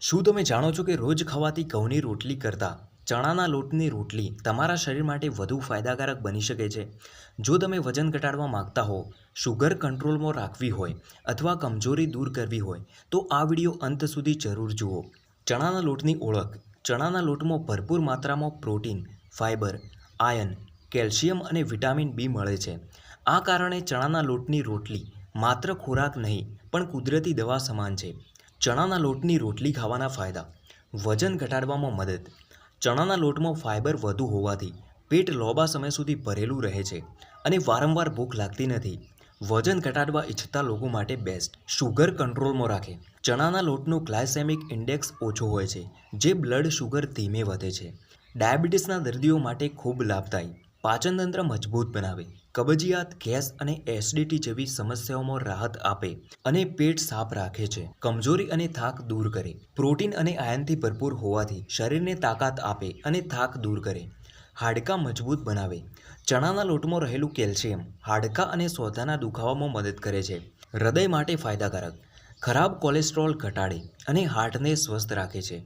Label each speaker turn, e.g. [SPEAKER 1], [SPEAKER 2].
[SPEAKER 1] શું તમે જાણો છો કે રોજ ખવાતી ઘઉંની રોટલી કરતાં ચણાના લોટની રોટલી તમારા શરીર માટે વધુ ફાયદાકારક બની શકે છે? જો તમે વજન ઘટાડવા માંગતા હો, શુગર કંટ્રોલમાં રાખવી હોય અથવા કમજોરી દૂર કરવી હોય, તો આ વીડિયો અંત સુધી જરૂર જુઓ. ચણાના લોટની ઓળખ. ચણાના લોટમાં ભરપૂર માત્રામાં પ્રોટીન ફાઇબર આયન, કેલ્શિયમ અને વિટામિન બી મળે છે. આ કારણે ચણાના લોટની રોટલી માત્ર ખોરાક નહીં, પણ કુદરતી દવા સમાન છે. ચણાના લોટની રોટલી ખાવાના ફાયદા. વજન ઘટાડવામાં મદદ. ચણાના લોટમાં ફાઇબર વધુ હોવાથી પેટ લાંબા સમય સુધી ભરેલું રહે છે અને વારંવાર ભૂખ લાગતી નથી. વજન ઘટાડવા ઈચ્છતા લોકો માટે બેસ્ટ. શુગર કંટ્રોલમાં રાખે. ચણાના લોટનો ગ્લાયસેમિક ઇન્ડેક્સ ઓછો હોય છે, જે બ્લડ શુગર ધીમે વધે છે. ડાયાબિટીસના દર્દીઓ માટે ખૂબ લાભદાયી. પાચનતંત્ર મજબૂત બનાવે, કબજિયાત ગેસ અને એસિડિટી જેવી સમસ્યાઓમાં રાહત આપે અને પેટ સાફ રાખે છે. કમજોરી અને થાક દૂર કરે. પ્રોટીન અને આયનથી ભરપૂર હોવાથી શરીરને તાકાત આપે અને થાક દૂર કરે. હાડકાં મજબૂત બનાવે. ચણાના લોટમાં રહેલું કેલ્શિયમ હાડકાં અને સોદાના દુખાવામાં મદદ કરે છે. હૃદય માટે ફાયદાકારક. ખરાબ કોલેસ્ટ્રોલ ઘટાડે અને હાર્ટને સ્વસ્થ રાખે છે.